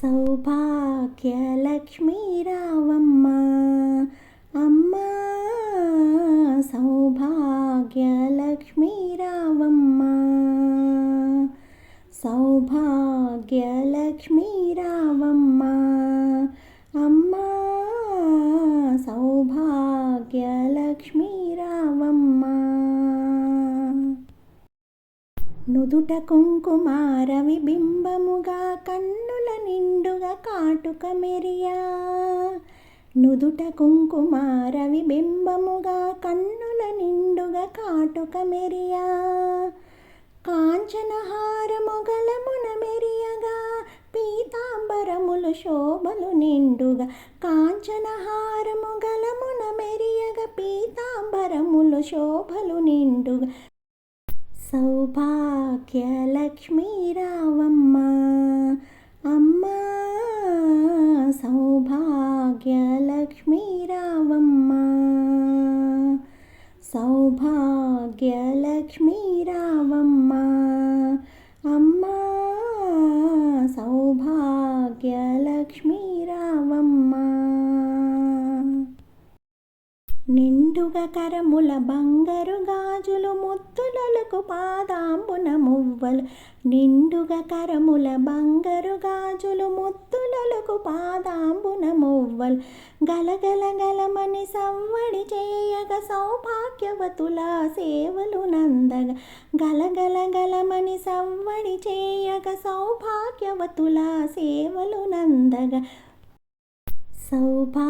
సౌభాగ్యలక్ష్మీ రావమ్మ అమ్మ సౌభాగ్యలక్ష్మీ రావమ్మ సౌభాగ్యలక్ష్మీ రావమ్మ అమ్మ సౌభాగ్యలక్ష్మీ రావమ్మ నుదుట కుంకుమార విబింబముగా కన్నుల కాటుక మెరియా. నుదుట కుంకుమారవి బింబముగా కన్నుల నిండుగా కాటుక మెరియా. కాంచనహారముగలమున మెరియగా పీతాంబరములు శోభలు నిండుగా. కాంచనహారముగలమున మెరియగా పీతాంబరములు శోభలు నిండుగా. సౌభాగ్యలక్ష్మీ రావమ్మ అమ్మ. సౌభాగ్యలక్ష్మీ రావమ్మ సౌభాగ్యలక్ష్మీ రావమ్మ అమ్మ సౌభాగ్యలక్ష్మీ రావమ్మ నిండుగా కరముల బంగారు గాజులు ముత్తులకు పాదాంబున మువ్వలు నిండుగా కరముల బంగారు గాజులు ముత్తులు ముత్తులకు పాదాంబున మువ్వలు గలగల గలమని సవ్వడి చేయగ సౌభాగ్యవతుల సేవలు నందగ. గలగల గలమని సవ్వడి చేయగ సౌభాగ్యవతుల సేవలు నందగ. సౌభాగ్యలక్ష్మీ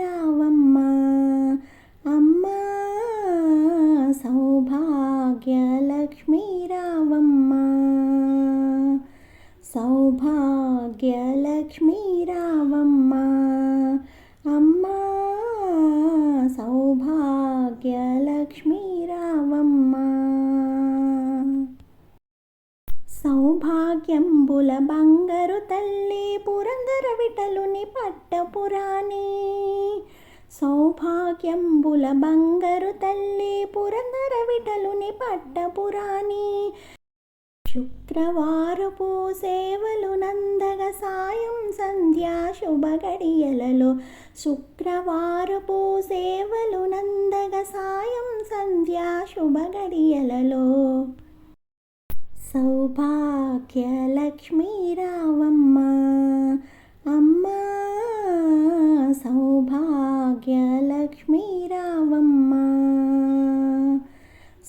రావమ్మ అమ్మా సౌభాగ్యలక్ష్మీ రావమ్మ సౌభాగ్యలక్ష్మీ రావమ్మ అమ్మ సౌభాగ్యలక్ష్మీ రావమ్మ సౌభాగ్యంబుల బంగారు తల్లి పురందర విటలుని పట్టపురాణి. సౌభాగ్యంబుల బంగారు తల్లి పురందర విటలుని పట్టపురాణి. శుక్రవారపు సేవలు నందగ సాయం సంధ్యా శుభ గడియలలో శుక్రవారపు సేవలు నందగ సాయం సంధ్యా శుభ గడియలలో సౌభాగ్యలక్ష్మీ రావమ్మ అమ్మ సౌభాగ్యలక్ష్మీ రావమ్మ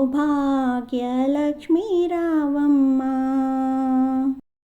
సౌభాగ్యలక్ష్మీ రావమ్మ